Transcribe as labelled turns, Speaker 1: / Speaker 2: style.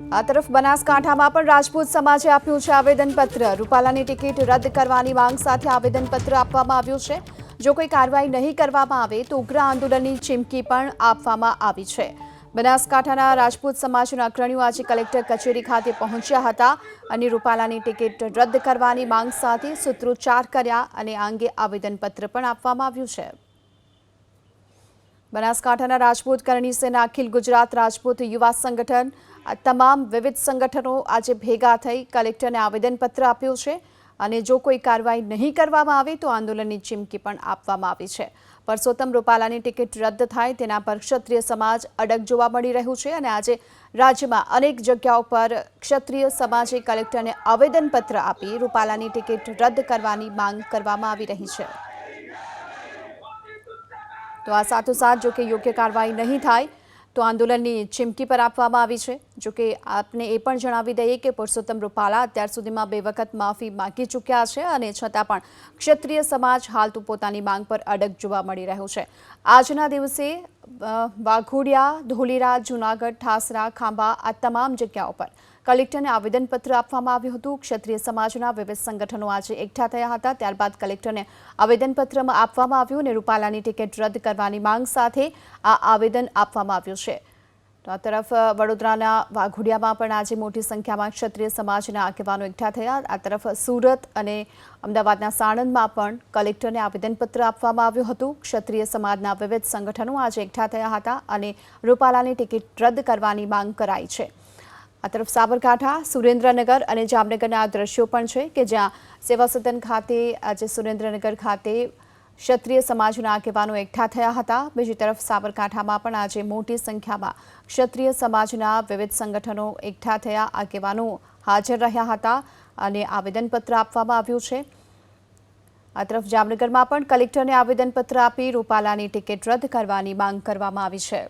Speaker 1: આ તરફ બનાસકાંઠામાં પણ રાજપૂત સમાજે આપ્યું છે આવેદનપત્ર. રૂપાલાની ટિકિટ રદ કરવાની માંગ સાથે આવેદનપત્ર આપવામાં આવ્યું છે. જો કોઈ કાર્યવાહી નહીં કરવામાં આવે તો ઉગ્ર આંદોલનની ચીમકી પણ આપવામાં આવી છે. બનાસકાંઠાના રાજપૂત સમાજના અગ્રણીઓ આજે કલેક્ટર કચેરી ખાતે પહોંચ્યા હતા અને રૂપાલાની ટિકિટ રદ કરવાની માંગ સાથે સૂત્રોચ્ચાર કર્યા અને આ અંગે આવેદનપત્ર પણ આપવામાં આવ્યું છે. બનાસકાંઠાના રાજપૂત કરણી સેના અખિલ ગુજરાત રાજપૂત યુવા સંગઠન તમામ વિવિધ સંગઠનો આજે ભેગા થઈ કલેક્ટરને આવેદનપત્ર આપ્યું છે અને જો કોઈ કાર્યવાહી નહીં કરવામાં આવે તો આંદોલનની ચીમકી પણ આપવામાં આવી છે. પરસોત્તમ રૂપાલાની ટિકિટ રદ થાય તેના પર ક્ષત્રિય સમાજ અડગ જોવા મળી રહ્યું છે અને આજે રાજ્યમાં અનેક જગ્યાઓ પર ક્ષત્રિય સમાજે કલેક્ટરને આવેદનપત્ર આપી રૂપાલાની ટિકિટ રદ કરવાની માંગ કરવામાં આવી રહી છે. તો આ સાથોસાથ જો કે યોગ્ય કાર્યવાહી નહીં થાય, તો આંદોલનની ચીમકી પર આપવામાં આવી છે. જો કે આપને એ પણ જણાવી દઈએ કે પુરુષોત્તમ રૂપાલા અત્યાર સુધીમાં બે વખત માફી માગી ચૂક્યા છે અને છતાં પણ ક્ષત્રિય સમાજ હાલ તો પોતાની માંગ પર અડગ જોવા મળી રહ્યો છે. આજના દિવસે વાઘોડિયા, ધોલીરા, જૂનાગઢ, ઠાસરા, ખાંભા આ તમામ જગ્યાઓ પર કલેક્ટરને આવેદનપત્ર આપવામાં આવ્યું હતું. ક્ષત્રિય સમાજના વિવિધ સંગઠનો આજે એકઠા થયા હતા. ત્યારબાદ કલેક્ટરને આવેદનપત્રમાં આપવામાં આવ્યું અને રૂપાલાની ટિકિટ રદ કરવાની માંગ સાથે આ આવેદન આપવામાં આવ્યું છે. આ તરફ, વડોદરાના વાઘોડિયામાં પણ આજે મોટી સંખ્યામાં ક્ષત્રિય સમાજના આગેવાનો એકઠા થયા. આ તરફ, સુરત અને અમદાવાદના સાણંદમાં પણ કલેક્ટરને આવેદનપત્ર આપવામાં આવ્યું હતું. ક્ષત્રિય સમાજના વિવિધ સંગઠનો આજે એકઠા થયા હતા અને રૂપાલાની ટિકિટ રદ કરવાની માંગ કરાઈ છે. આ તરફ, સાબરકાંઠા, સુરેન્દ્રનગર અને જામનગરના દ્રશ્યો પણ છે કે જ્યાં સેવા સદન ખાતે, આજે સુરેન્દ્રનગર ખાતે ક્ષત્રિય સમાજના આગેવાનો એકઠા થયા હતા. બીજી તરફ સાબરકાંઠામાં પણ આજે મોટી સંખ્યામાં ક્ષત્રિય સમાજના વિવિધ સંગઠનો એકઠા થયા. આગેવાનો હાજર રહ્યા હતા અને આવેદનપત્ર આપવામાં આવ્યું છે. આ તરફ જામનગરમાં પણ કલેક્ટરને આવેદનપત્ર આપી રૂપાલાની ટિકિટ રદ કરવાની માંગ કરવામાં આવી છે.